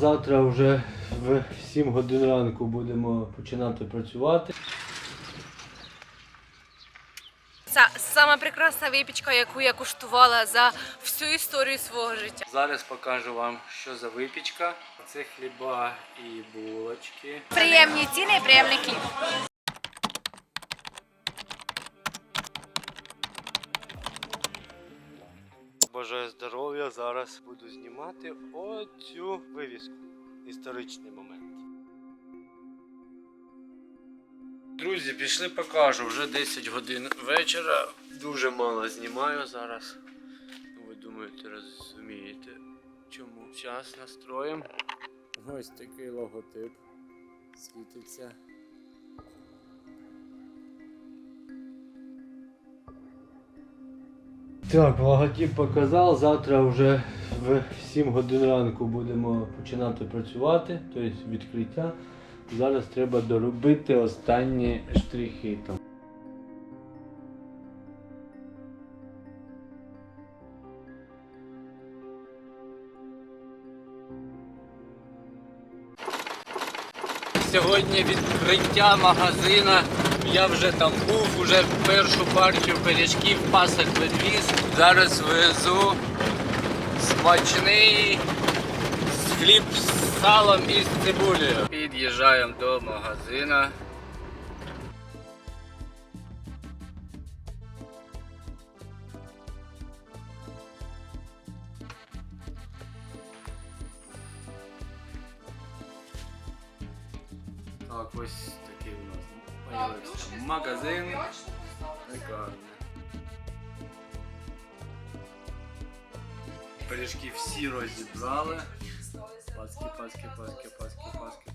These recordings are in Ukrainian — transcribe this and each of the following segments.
Завтра вже в 7 годин ранку будемо починати працювати. Це сама прекрасна випічка, яку я куштувала за всю історію свого життя. Зараз покажу вам, що за випічка. Це хліба і булочки. Приємні ціни і приємний хліб. Бажаю здоров'я. Зараз буду знімати оцю вивіску. Історичний момент. Друзі, пішли покажу. Вже 10 годин вечора. Дуже мало знімаю зараз. Ну, Ви думаєте, розумієте, чому час настроєм. Ось такий логотип світиться. Так, логотип показав. Завтра вже в 7 годин ранку будемо починати працювати, тобто відкриття. Зараз треба доробити останні штрихи там. Сьогодні відкриття магазина. Я вже там був, уже першу партію пиріжків пасок відвіз. Зараз везу смачний хліб з салом і з цибулею. Під'їжджаємо до магазина. Так, ось такий у нас появився магазин. Шикарно. Пиріжки всі розібрали. Паски, паски, паски, паски, паски, паски, паски.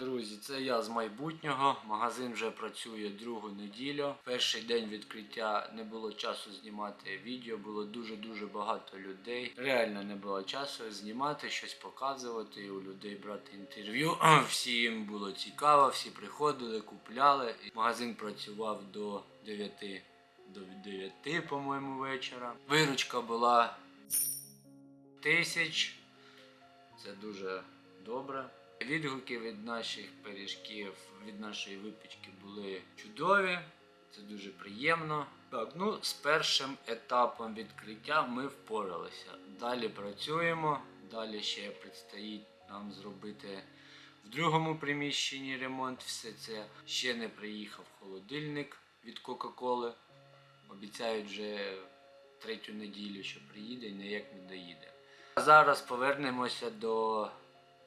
Друзі, це я з майбутнього. Магазин вже працює другу неділю. Перший день відкриття не було часу знімати відео, було дуже-дуже багато людей. Реально не було часу знімати, щось показувати, у людей брати інтерв'ю. Всім було цікаво, всі приходили, купляли. Магазин працював до 9 до 9, по-моєму, вечора. Виручка була тисяч. Це дуже добре. Відгуки від наших пиріжків, від нашої випічки були чудові. Це дуже приємно. Так, ну з першим етапом відкриття ми впоралися. Далі працюємо. Далі ще предстоїть нам зробити в другому приміщенні ремонт. Все це ще не приїхав холодильник від Кока-Коли. Обіцяють вже третю неділю, що приїде і ніяк не доїде. А зараз повернемося до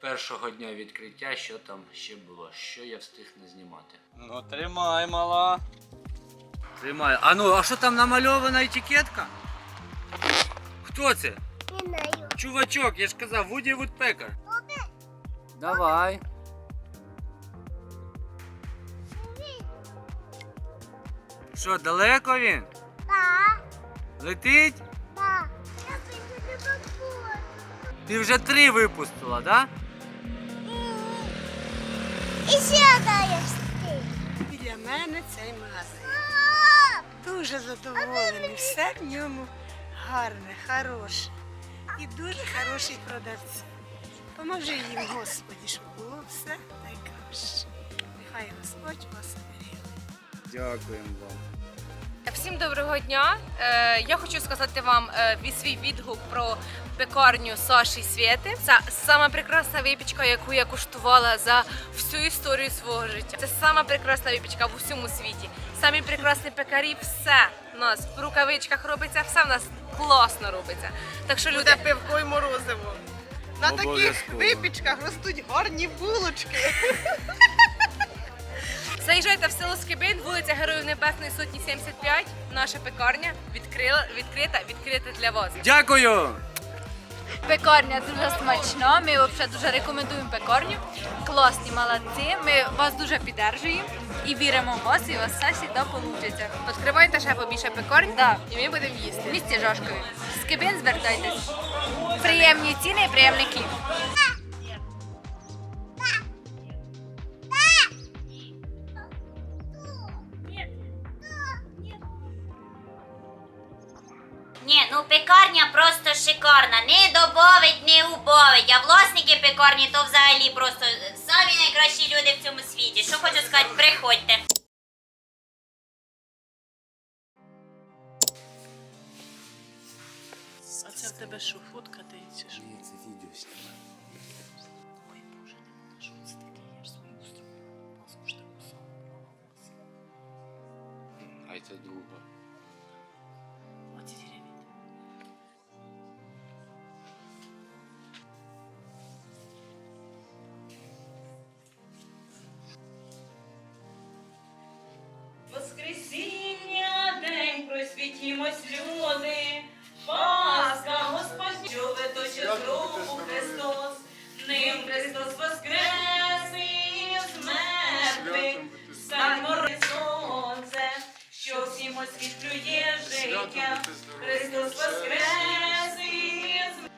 першого дня відкриття, що там ще було, що я встиг не знімати. Ну тримай, мала. Тримай. А ну, а що там намальована етикетка? Хто це? Не знаю. Чувачок, я ж казав, Вуді Вудпекер. Давай. Що, далеко він? Да, Летить? да. Я хочу тебе фото. Ти вже три випустила, да? І ще даєш ти. Біля мене цей магазин. Дуже задоволений. Все в ньому гарне, хороше. І дуже хороші продавці. Поможи їм, Господі, щоб було все найкраще. Нехай Господь вас береже. Дякуємо вам. Всім доброго дня. Е, я хочу сказати вам е, свій відгук про пекарню Саші Свєти. Це сама прекрасна випічка, яку я куштувала за всю історію свого життя. Це сама прекрасна випічка в усьому світі. Самі прекрасні пекарі, все у нас в рукавичках робиться, все в нас класно робиться. Так що люди, Буде пивко і морозиво. На таких випічках ростуть гарні булочки. заїжджайте в село Скибин, вулиця Героїв Небесної Сотні 75. Наша пекарня відкрила, відкрита, відкрита для вас. Дякую! Пекарня дуже смачна. Ми взагалі дуже рекомендуємо пекарню. Класні молодці. Ми вас дуже підтримуємо і віримо в вас, і у вас все завжди вийде. Відкривайте ще побільше пекарень, Да. і ми будемо їсти. В місті Жашкові. Скибин звертайтесь. Приємні ціни і приємний хліб. Ну пекарня просто шикарна. не добавить, не убавить. А власники пекарні то взагалі просто самі найкращі люди в цьому світі. Що хочу сказати, приходьте. А це в тебе що, фотка дається? Що? Ні, це відео знімаю. Ой, Боже, не що це таке? Я ж свою устроїла маску ж таку саму. А це друга. Просвітімось, люди, Пасха, Господь, що виточе з руку Христос, ним Христос воскрес із мертвих, станьмо сонце, що всім освітлює життя, Христос воскрес із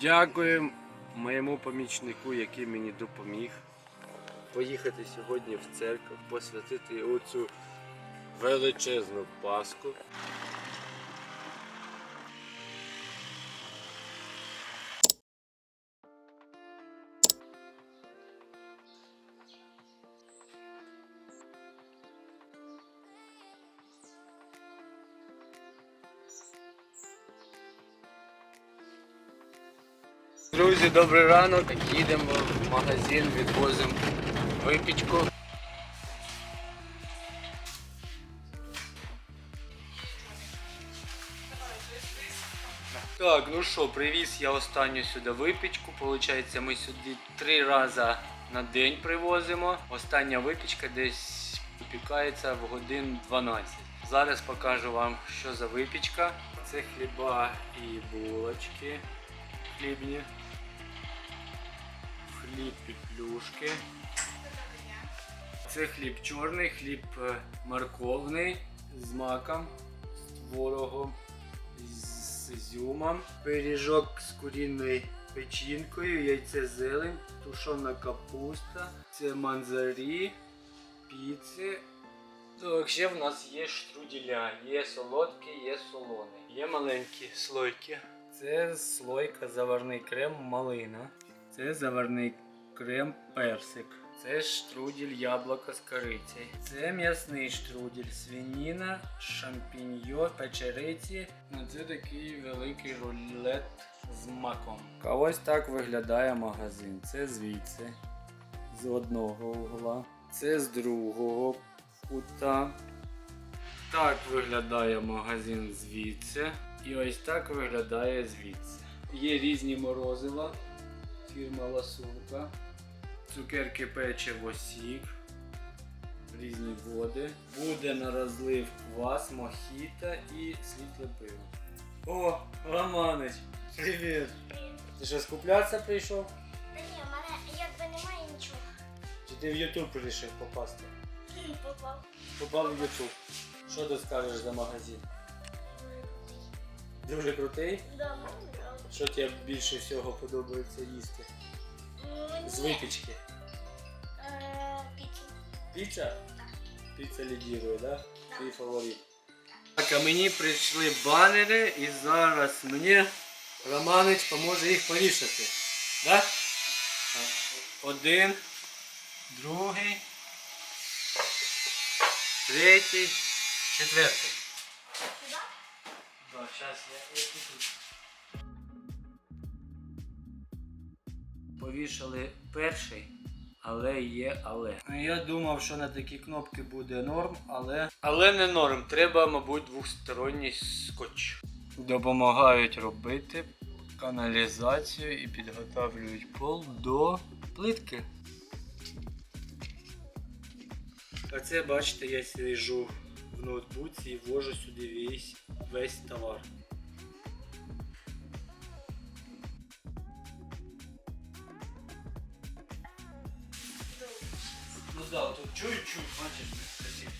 Дякую моєму помічнику, який мені допоміг поїхати сьогодні в церкву, посвятити оцю величезну Пасху. Друзі, добрий ранок. Їдемо в магазин, відвозимо випічку. Ну що, привіз я останню сюди випічку. Получається, ми сюди три рази на день привозимо. Остання випічка десь випікається в годин 12. Зараз покажу вам, що за випічка. Це хліба і булочки хлібні. Хліб петлюшки. Це хліб чорний, хліб е, морковний з маком, з творогом, з ізюмом, пиріжок з куріною печінкою, яйце зелень, тушона капуста, це манзарі, піци. Так, ще в нас є штруделя, є солодкий, є солоний. Є маленькі слойки. Це слойка заварний крем малина. Це заварний крем персик. Це штрудель яблука з корицею. Це м'ясний штрудель, свиніна, шампіньйон, печериці. Ну це такий великий рулет з маком. А ось так виглядає магазин. Це звідси, з одного угла. Це з другого кута. Так виглядає магазин звідси. І ось так виглядає звідси. Є різні морозива, фірма Ласунка, цукерки печиво сік, різні води. Буде на розлив квас, мохіта і світле пиво. О, Романич, привіт! Ти що скуплятися прийшов? Та ні, в мене якби немає нічого. Чи ти в Ютуб вирішив попасти? Попав. Попав в Ютуб. Що ти скажеш за магазин? Дуже крутий? Да, мені. Що тобі більше всього подобається їсти? З випічки? е, піцу. Піца? Піца лідірує, да? Твій фаворит. Так, а мені прийшли банери і зараз мені Романич поможе їх повішати. Да? Один, другий, третій, четвертий. Да, зараз я, я тут. Повішали перший, але є але. Ну, Я думав, що на такі кнопки буде норм, але. Але не норм. Треба, мабуть, двосторонній скотч. Допомагають робити каналізацію і підготовлюють пол до плитки. А це, бачите, я сижу в ноутбуці і ввожу сюди весь, весь товар. Да, тут чуть-чуть, бачиш, специфіки.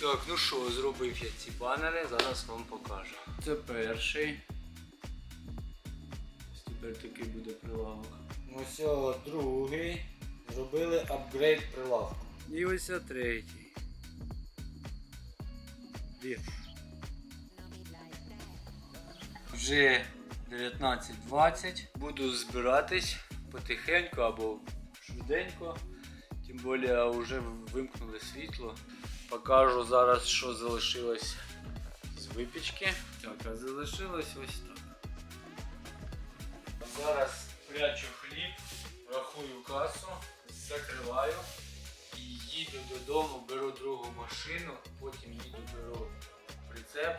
Так, ну що, зробив я ці банери, зараз вам покажу. Це перший. Ось Тепер такий буде прилавок. Ну все, другий. Зробили апгрейд прилавку. І ось третій. Вірш. Вже 19.20. Буду збиратись потихеньку або швиденько. Тим більше вже вимкнули світло. Покажу зараз, що залишилось з випічки. Так, а залишилось ось так. Зараз прячу хліб, рахую касу, закриваю і їду додому, беру другу машину, потім їду беру прицеп,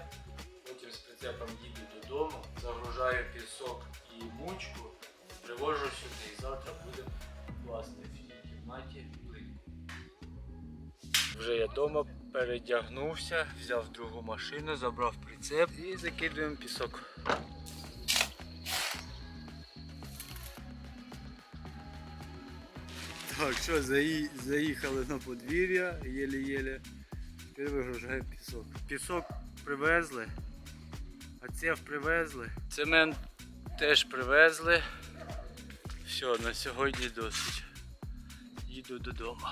потім з прицепом їду додому, загружаю пісок і мучку, привожу сюди і завтра будемо класти в цій кімнаті плитку. Вже я вдома передягнувся, взяв другу машину, забрав прицеп і закидуємо пісок. Так, що, заї... заїхали на подвір'я, єле-єле. Тепер вигружаємо пісок. Пісок привезли, а цев привезли. Цемент теж привезли. Все, на сьогодні досить. Їду додому.